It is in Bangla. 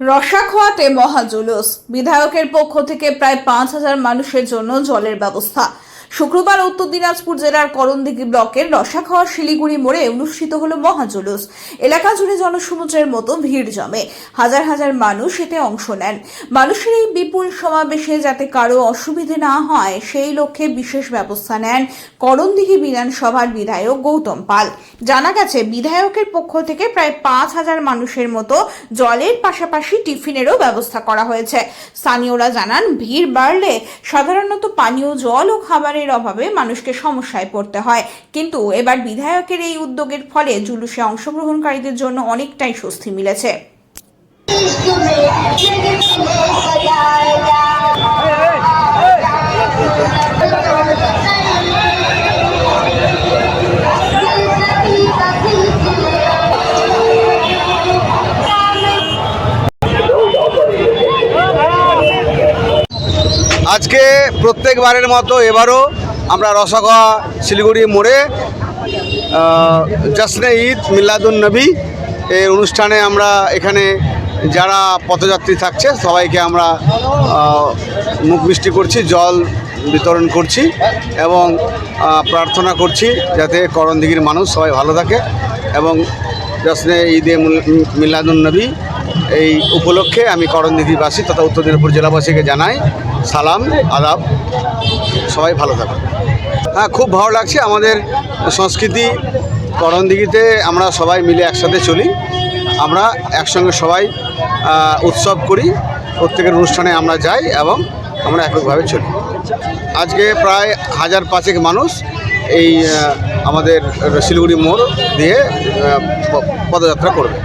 রসাখোয়াতে মহাজুলুস বিধায়কের পক্ষ থেকে প্রায় পাঁচ হাজার মানুষের জন্য জলের ব্যবস্থা। শুক্রবার উত্তর দিনাজপুর জেলার করণদিঘি ব্লকের রসাখোয়া শিলিগুড়ি মোড়ে অনুষ্ঠিত হলো মহাজুলুস। এলাকা জুড়ে জনসমুদ্রের মতো ভিড় জমে। হাজার হাজার মানুষ এতে অংশ নেন। মানুষের এই বিপুল সমাবেশে যাতে কারও অসুবিধে না হয়, সেই লক্ষ্যে বিশেষ ব্যবস্থা নেন করণদিঘি বিধানসভার বিধায়ক গৌতম পাল। জানা গেছে, বিধায়কের পক্ষ থেকে প্রায় পাঁচ হাজার মানুষের মতো জলের পাশাপাশি টিফিনেরও ব্যবস্থা করা হয়েছে। স্থানীয়রা জানান, ভিড় বাড়লে সাধারণত পানীয় জল ও খাবারের অভাবে মানুষকে সমস্যায় পড়তে হয়। কিন্তু এবার বিধায়কের এই উদ্যোগের ফলে জুলুসে অংশগ্রহণকারীদের জন্য অনেকটাই স্বস্তি মিলেছে। আজকে প্রত্যেকবারের মতো এবারও আমরা রসগোয়া শিলিগুড়ি মোড়ে জশ্নে ঈদ, মিলাদুন নবী এই অনুষ্ঠানে আমরা এখানে যারা পথযাত্রী থাকছে, সবাইকে আমরা মুখ মিষ্টি করছি, জল বিতরণ করছি এবং প্রার্থনা করছি যাতে করণদিঘির মানুষ সবাই ভালো থাকে এবং জশ্নে ঈদে মিলাদুন নবী এই উপলক্ষে আমি করণদিঘিবাসী তথা উত্তর দিনাজপুর জেলাবাসীকে জানাই সালাম, আদাব। সবাই ভালো থাকুন। হ্যাঁ খুব ভালো লাগছে আমাদের সংস্কৃতি করণদিঘিতে আমরা সবাই মিলে একসাথে চলি। আমরা একসঙ্গে সবাই উৎসব করি। প্রত্যেকের অনুষ্ঠানে আমরা যাই এবং আমরা এককভাবে চলি। আজকে প্রায় হাজার পাঁচেক মানুষ এই আমাদের শিলিগুড়ি মোড় দিয়ে পদযাত্রা করবে।